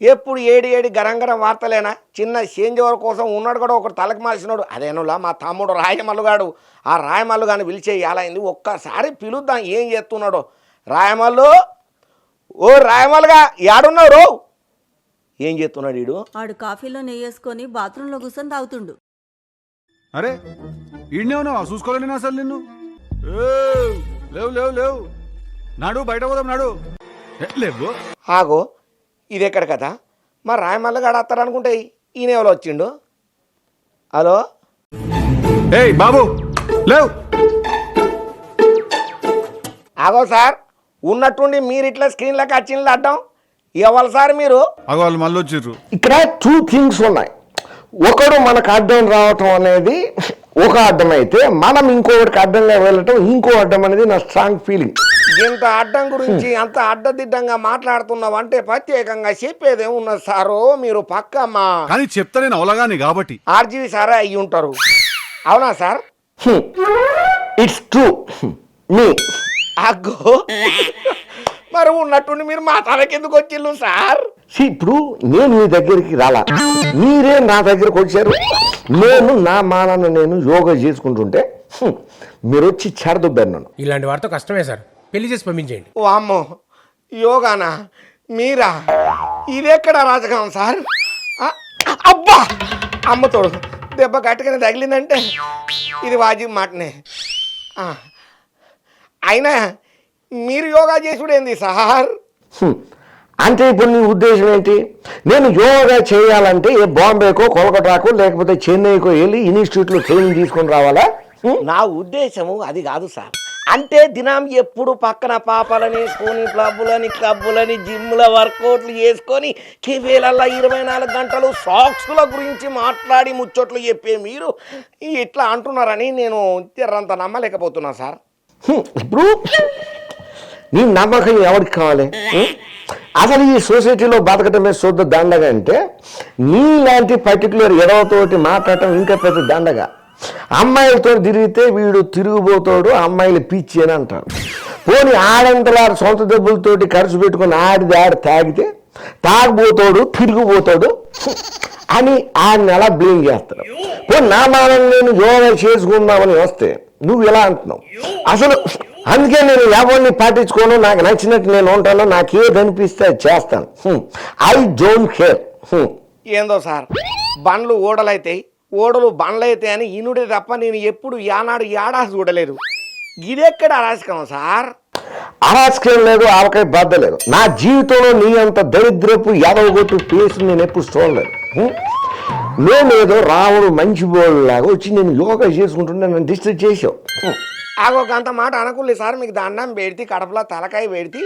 ఎప్పుడు AD AD గరంగరం వార్తలేనా? చిన్న చేంజోవర్ కోసం ఉన్నాడు కూడా ఒకడు తలకు మార్చినాడు అదేనులా మా తమ్ముడు రాయమల్లుగాడు ఆ రాయమల్లు గాని పిలిచే అయింది ఒక్కసారి పిలుద్దాం ఏం చేస్తున్నాడో. రాయమల్లు ఓ రాయమల్లుగా ఏడున్నావు రో ఏం చేస్తున్నాడు వీడు? ఆడు కాఫీలో నెయ్యేసుకొని బాత్రూంలో కూర్చొని తాగుతుండు. అరే ఈడనే ఉన్నావా అసలు నిన్ను? లేవు లేవు లేవు. నాడు బయట పోదాం నాడు. లేవు. ఆగో. ఇది ఎక్కడ కదా మరి రాయమల్లుగాడు వస్తారనుకుంటే ఈయన ఎవరు వచ్చిండు? హలో? ఏయ్ బాబు! లేవు! ఆగో సార్ ఉన్నట్టుండి మీరు ఇట్లా స్క్రీన్లోకి వచ్చిండ్లు అడ్డం ఎవరు సార్ మీరు? అగో వాళ్ళు మళ్ళీ వచ్చిర్రు. ఇక్కడ టూ థింగ్స్ ఉన్నాయి. ఒకడు మనకు అడ్డం రావటం అనేది ఒక అడ్డం అయితే మనం ఇంకొకటికి అడ్డంగా వెళ్ళటం ఇంకో అడ్డం అనేది నా స్ట్రాంగ్ ఫీలింగ్ ఇంత అడ్డం గురించి అంత అడ్డదిడ్డంగా మాట్లాడుతున్నావు అంటే ప్రత్యేకంగా చెప్పేదే ఉన్నది సారు? మీరు పక్క మా కానీ చెప్తా నేను అవలగాని కాబట్టి. ఆర్జీవి సారే అయ్యి ఉంటారు. అవునా సార్? ఇట్స్ ట్రూ మీ అగ్గో. మరి ఉన్నట్టుండి మీరు మా తలకెందుకు వచ్చిళ్ళు సార్? ఇప్పుడు నేను మీ దగ్గరికి రాలా. మీరే నా దగ్గరికి వచ్చారు. నేను నా మానాన్ని నేను యోగా చేసుకుంటుంటే మీరు వచ్చి చెడదొబ్బారు నన్ను ఇలాంటి వారితో కష్టమే సార్. పెళ్ళి చేసి పంపించేయండి. ఓ అమ్మో యోగానా? మీరా? ఇదెక్కడ రాజకం సార్? ఆ, అబ్బా! అమ్మతోడు దెబ్బ గట్టిగానే తగిలిందంటే ఇది వాజిబ్ మాటనే. ఆ, అయినా మీరు యోగా చేసుడేంది సార్? హ్మ్. అంటే ఇప్పుడు నీ ఉద్దేశం ఏంటి? నేను యోగా చేయాలంటే ఏ బాంబేకో కోల్కతాకో లేకపోతే చెన్నైకో వెళ్ళి ఇన్స్టిట్యూట్లో ట్రైనింగ్ తీసుకొని రావాలా? హ్మ్? నా ఉద్దేశము అది కాదు సార్. అంటే దినం ఎప్పుడు పక్కన పాపలని వేసుకొని క్లబ్బులని క్లబ్బులని జిమ్ల వర్కౌట్లు చేసుకొని కెఫేలల్లా ఇరవై నాలుగు గంటలు సాక్స్ల గురించి మాట్లాడి ముచ్చట్లు చెప్పే మీరు ఇట్లా అంటున్నారని నేను తిర్రంత నమ్మలేకపోతున్నా సార్. ఇప్పుడు నీ నమ్మకం ఎవరికి కావాలి? అసలు ఈ సొసైటీలో బతకటమే శుద్ధ దండగ అంటే నీలాంటి పర్టికులర్ ఎడవతోటి మాట్లాడటం ఇంకా పెద్ద దండగా. అమ్మాయిలతో తిరిగితే వీడు తిరిగిపోతాడు అమ్మాయిలు పిచ్చి అని అంటారు. పోనీ ఆడంతలారు సొంత డబ్బులతోటి ఖర్చు పెట్టుకుని ఆడిది ఆడి తాగితే తాగిపోతాడు తిరిగిపోతాడు అని ఆయన ఎలా బ్లేమ్ చేస్తారు. పోనీ నా మానం నేను యోగా చేసుకుందామని వస్తే నువ్వు ఇలా అంటున్నావు? అసలు అందుకే నేను ఎవరిని పాటించుకోను నాకు నచ్చినట్టు నేను ఉంటాను నాకు ఏది అనిపిస్తే అది చేస్తాను. ఐ డోంట్ కేర్ ఏందో సార్ బండ్లు ఓడలైతాయి ఓడలు బండ్లైతాయి అని ఇనుడే తప్ప నేను ఎప్పుడు యానాడు యాడా చూడలేదు. ఇదెక్కడ అరాచకం సార్? అరాచకం లేదు ఆవకాయ బద్ద లేదు. నా జీవితంలో నీ అంత దరిద్రపు ఎదవగొట్టు పేసు నేను ఎప్పుడు చూడలేదు? నేనేదో రాముడు మంచి లాగా వచ్చి నేను యోగా చేసుకుంటుంటే నన్ను డిస్టర్బ్ చేసావు హ్మ్. ఆగొక అంత మాట అనుకోలే సార్ మీకు దండం పెడితే కడపలో తలకాయ పెడితే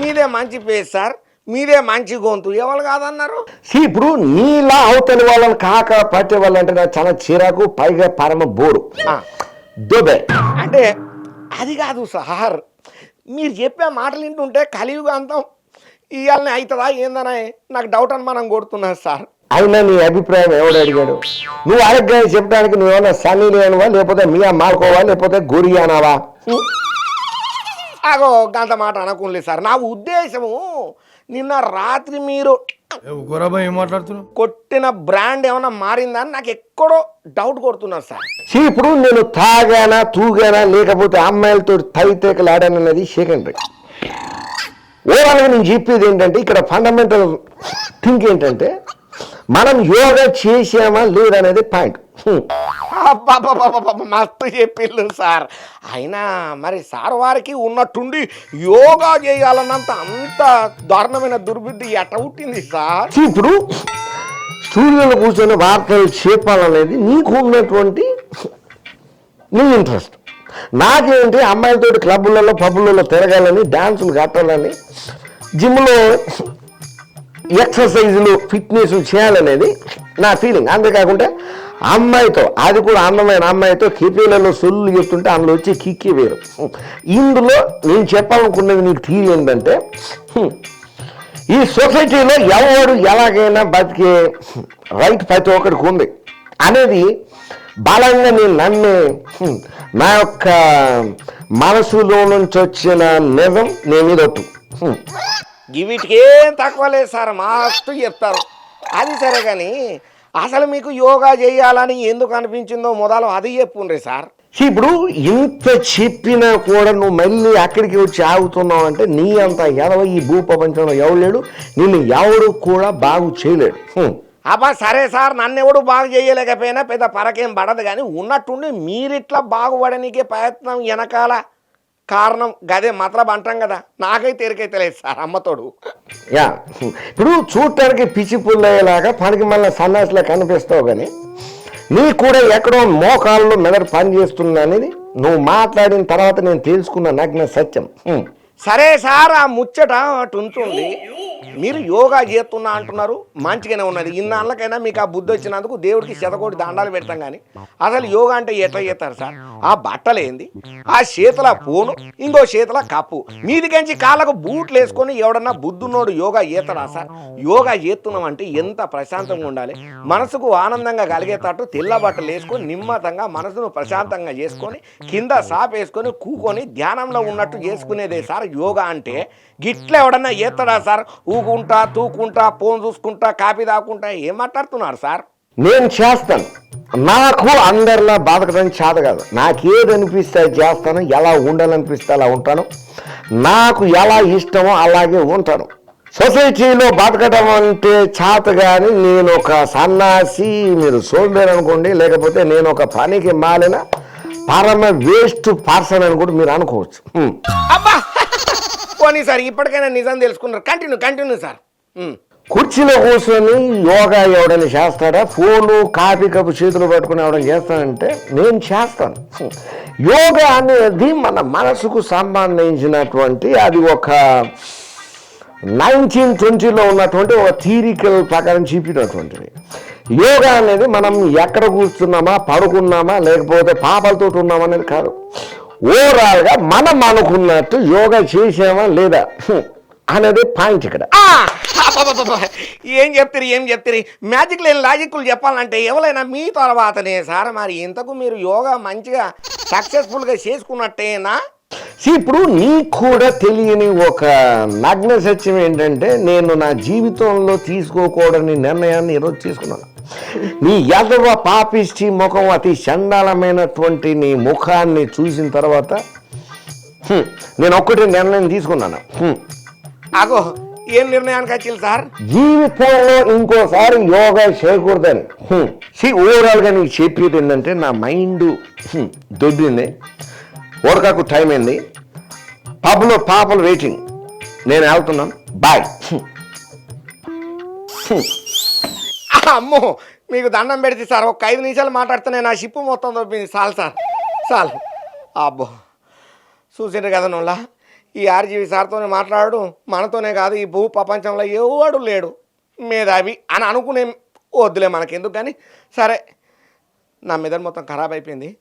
మీదే మంచి పేరు సార్. మీదే మంచి గొంతు ఎవరు కాదన్నారు? ఇప్పుడు నీలా అవతలి వాళ్ళని కాక పట్టే వాళ్ళంటే నాకు చాలా చిరాకు పైగా పరమ బోరు. దొబే. అంటే అది కాదు సార్. మీరు చెప్పే మాటలు వింటుంటే కలియుగ అంతం ఇవాళనే అవుతుందా ఏందనే నాకు డౌట్ అని మనం కొడుతున్నారు సార్. అయినా నీ అభిప్రాయం ఎవడు అడిగాడు? నువ్వు అడగ్గా చెప్పడానికి నువ్వేమన్నా సన్నీ లేనువా లేకపోతే మియా మాల్కోవా లేకపోతే గురియానావా? ఆగో గంత మాట అనుకోలే సార్. నా ఉద్దేశము నిన్న రాత్రి మీరు కొట్టిన బ్రాండ్ ఏమైనా మారిందా అని నాకు ఎక్కడో డౌట్ కొడుతున్నారు సార్. ఇప్పుడు నేను తాగానా తూగానా లేకపోతే అమ్మాయిలతో తైతేకలు ఆడానన్నది సెకండరీ ఓవరాల్గా నేను చెప్పేది ఏంటంటే ఇక్కడ ఫండమెంటల్ థింక్ ఏంటంటే మనం యోగా చేసామా లేదనేది పాయింట్ మస్తు చెప్పిళ్ళు సార్. అయినా మరి సార్ వారికి ఉన్నట్టుండి యోగా చేయాలన్నంత అంత దారుణమైన దుర్బుద్ధి ఎట పుట్టింది సార్? ఇప్పుడు స్టూడియోలో కూర్చొని వార్తలు చెప్పాలనేది నీకు ఉన్నటువంటి నీ ఇంట్రెస్ట్. నాకేంటి అమ్మాయిలతోటి క్లబ్బులలో పబ్బులలో తిరగాలని డ్యాన్సులు కట్టాలని జిమ్లో ఎక్సర్సైజులు ఫిట్నెస్ చేయాలనేది నా ఫీలింగ్. అంతేకాకుండా అమ్మాయితో అది కూడా అందమైన అమ్మాయితో కిపీలలో సొల్లు చెప్తుంటే అందులో వచ్చి కిక్కి వేరు. ఇందులో నేను చెప్పాలనుకున్నది నీకు థీరీ ఏంటంటే ఈ సొసైటీలో ఎవరు ఎలాగైనా బతికే రైట్ ప్రతి ఒక్కడికి ఉంది. అనేది బలంగా నేను నమ్మే నా యొక్క మనసులో నుంచి వచ్చిన నిజం నేను మీద ఒట్టు. వీటికి ఏం తక్కువ లేదు సార్ మస్తు చెప్తారు. అది సరే కానీ అసలు మీకు యోగా చేయాలని ఎందుకు అనిపించిందో మొదలు అది చెప్పుండ్రి సార్. ఇప్పుడు ఇంత చెప్పినా కూడా నువ్వు మళ్ళీ అక్కడికి వచ్చి ఆగుతున్నావు అంటే నీ అంత ఎదవ ఈ భూ ప్రపంచంలో లేడు నిన్ను ఎవడు కూడా బాగు చేయలేడు. అబ్బా సరే సార్ నన్ను ఎవడు బాగు చేయలేకపోయినా పెద్ద పరకేం పడదు కానీ ఉన్నట్టుండి మీరిట్లా బాగుపడనీకే ప్రయత్నం వెనకాల కారణం గదే మతలబ్ అంటాం కదా నాకైతే ఎరికైతే లేదు సార్ అమ్మతోడు. యా ఇప్పుడు చూడటానికి పిచ్చి పుల్లయ్యేలాగా పనికి మళ్ళీ సన్నాసిలా కనిపిస్తావు కానీ నీ కూడా ఎక్కడో మోకాళ్ళు మెదడు పని అనేది నువ్వు మాట్లాడిన తర్వాత నేను తెలుసుకున్న నగ్న సత్యం. సరే సార్ ఆ ముచ్చట అటు ఉంటుంది మీరు యోగా చేస్తున్నా అంటున్నారు మంచిగానే ఉన్నది. ఇన్నాళ్ళకైనా మీకు ఆ బుద్ధి వచ్చినందుకు దేవుడికి శతకోటి దండాలు పెడతాం కానీ అసలు యోగా అంటే ఎట్లా చేస్తారు సార్? ఆ బట్టలేంది ఆ చేతుల పోను ఇంకో చేతుల కప్పు. మీదికెంచి కాళ్ళకు బూట్లు వేసుకొని ఎవడన్నా బుద్ధున్నోడు యోగా చేస్తాడా సార్? యోగా చేస్తున్నాం అంటే ఎంత ప్రశాంతంగా ఉండాలి? మనసుకు ఆనందంగా కలిగేటట్టు తెల్ల బట్టలు వేసుకొని నిమ్మతంగా మనసును ప్రశాంతంగా చేసుకొని కింద సాప్ వేసుకొని కూకొని ధ్యానంలో ఉన్నట్టు చేసుకునేదే సార్ యోగా అంటే గిట్ల ఎవడన్నా చేస్తాడా సార్? ఊకుంటా తూకుంటా ఫోన్ చూసుకుంటా కాపీ తాకుంటా ఏం మాట్లాడుతున్నారు సార్? నేను చేస్తాను. నాకు అందరిలా బతకడం చేత కాదు. నాకేది అనిపిస్తే చేస్తాను. ఎలా ఉండాలనిపిస్తే అలా ఉంటాను. నాకు ఎలా ఇష్టమో అలాగే ఉంటాను. సొసైటీలో బతకడం అంటే చేత కానీ నేను ఒక సన్నాసి మీరు సోంబేరు అనుకోండి లేకపోతే నేను ఒక పనికి మాలిన పరమ వేస్ట్ పర్సన్ అని కూడా మీరు అనుకోవచ్చు. అబ్బా! పోనీ సార్ ఇప్పటికైనా నిజం తెలుసుకున్నారు. Continue continue sir. కుర్చీలో కూర్చొని యోగా ఎవడని చేస్తాడా? ఫోను కాఫీ కప్పు చేతులు పట్టుకుని ఎవడని చేస్తానంటే నేను చేస్తాను. యోగా అనేది మన మనసుకు సంబంధించినటువంటి అది ఒక నైన్టీన్ ట్వంటీలో ఉన్నటువంటి ఒక థీరికల్ ప్రకారం చూపినటువంటిది. యోగా అనేది మనం ఎక్కడ కూర్చున్నామా పడుకున్నామా లేకపోతే పాపలతో ఉన్నామా అనేది కాదు. ఓవరాల్గా మనం అనుకున్నట్టు యోగా చేసామా లేదా? అనేది పాయింట్ ఇక్కడ! ఏం చెప్తారు ఏం చెప్తారు? మ్యాజిక్ లేని లాజిక్లు చెప్పాలంటే ఎవరైనా మీ తర్వాతనే సార్ మరి ఇంతకు మీరు యోగా మంచిగా సక్సెస్ఫుల్గా చేసుకున్నట్టేనా? ఇప్పుడు నీకు కూడా తెలియని ఒక నగ్న సత్యం ఏంటంటే నేను నా జీవితంలో తీసుకోకూడని నిర్ణయాన్ని ఈరోజు తీసుకున్నాను. నీ ఎదవ పాపిష్టి ముఖం అతి చండాలమైనటువంటి నీ ముఖాన్ని చూసిన తర్వాత నేను ఒక్కటి నిర్ణయం తీసుకున్నాను. అగో ఏం నిర్ణయానికి వచ్చింది సార్? జీవితంలో ఇంకోసారి యోగా చేయకూడదని. సి ఓవరాల్గా నీకు చెప్పేది ఏంటంటే నా మైండ్ దొబ్బింది. ఓరకాకు టైం అయింది. పబ్లో పాపలు వెయిటింగ్ నేను వెళ్తున్నాను. బాయ్. అమ్మో మీకు దండం పెడితే సార్ ఒక ఐదు నిమిషాలు మాట్లాడితేనే నా షిప్పు మొత్తం దొప్పింది చాలు సార్ చాలు. అబ్బో చూసిండ్రు కదా నోళ్ళ ఈ ఆర్జీవి సార్తోనే మాట్లాడు మనతోనే కాదు ఈ భూ ప్రపంచంలో ఎవడు లేడు. మేధావి అని అనుకునే వద్దులే మనకెందుకు కానీ. సరే నా మెదడు మొత్తం ఖరాబ్ అయిపోయింది.